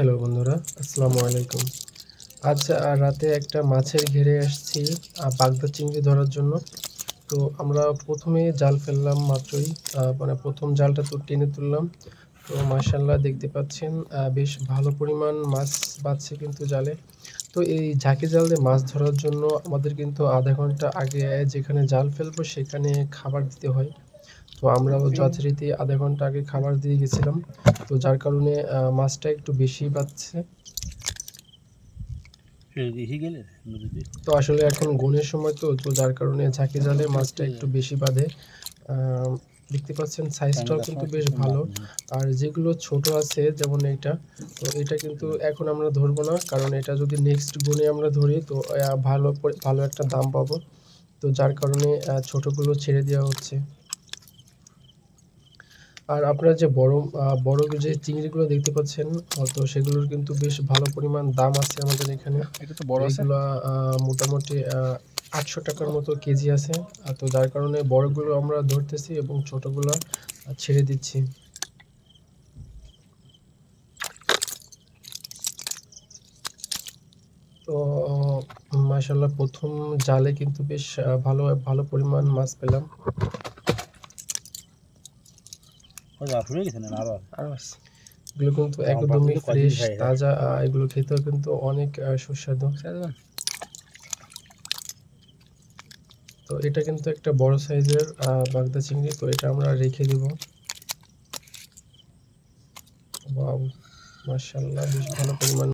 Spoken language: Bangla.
হ্যালো বন্ধুরা আসসালামু আলাইকুম। আজ আহ, রাতে একটা মাছের ঘেরে আসছি বাগদা চিংড়ি ধরার জন্য। তো আমরা প্রথমে জাল ফেললাম মাত্রই মানে প্রথম জালটা তো টেনে তুললাম। তো মার্শাল্লাহ দেখতে পাচ্ছেন বেশ ভালো পরিমাণ মাছ বাজছে কিন্তু জালে। তো এই ঝাঁকি জাল দিয়ে মাছ ধরার জন্য আমাদের কিন্তু আধা ঘণ্টা আগে যেখানে জাল ফেলব সেখানে খাবার দিতে হয়। তো আমরাও যথারীতি আধা ঘণ্টা আগে খাবার দিয়ে গেছিলাম। তো যার কারণে মাছটা একটু বেশি নদীতে তো আসলে এখন গুণের সময় তো তো যার কারণে ঝাঁকি জালে মাছটা একটু বেশি বাঁধে। দেখতে পাচ্ছেন সাইজটাও কিন্তু বেশ ভালো। আর যেগুলো ছোট আছে যেমন এটা তো এটা কিন্তু এখন আমরা ধরবো না কারণ এটা যদি নেক্সট গুণে আমরা ধরি তো ভালো ভালো একটা দাম পাবো। তো যার কারণে ছোটগুলো ছেড়ে দেওয়া হচ্ছে। আর আপনারা যে বড় বড় যে চিংড়িগুলো দেখতে পাচ্ছেন তো সেগুলোর কিন্তু বেশ ভালো পরিমাণ দাম আছে আমাদের এখানে। এটা তো বড় আছে। এগুলো মোটামুটি আটশো টাকার মতো কেজি আছে। আর তো যার কারণে বড়গুলো আমরা ধরতেছি এবং ছোটগুলো ছেড়ে দিচ্ছি। তো মাশাল্লাহ প্রথম জালে কিন্তু বেশ ভালো ভালো পরিমাণ মাছ পেলাম। ও যা ফুরে গেছে না আবার আর এগুলো কিন্তু একদমই ফ্রেশ হ্যাঁ। তাজা এগুলো খেতেও কিন্তু অনেক সুস্বাদু। তো এটা কিন্তু একটা বড় সাইজের বাগদা চিংড়ি তো এটা আমরা রেখে দিব। মাশাআল্লাহ বেশ ভালো পরিমাণ।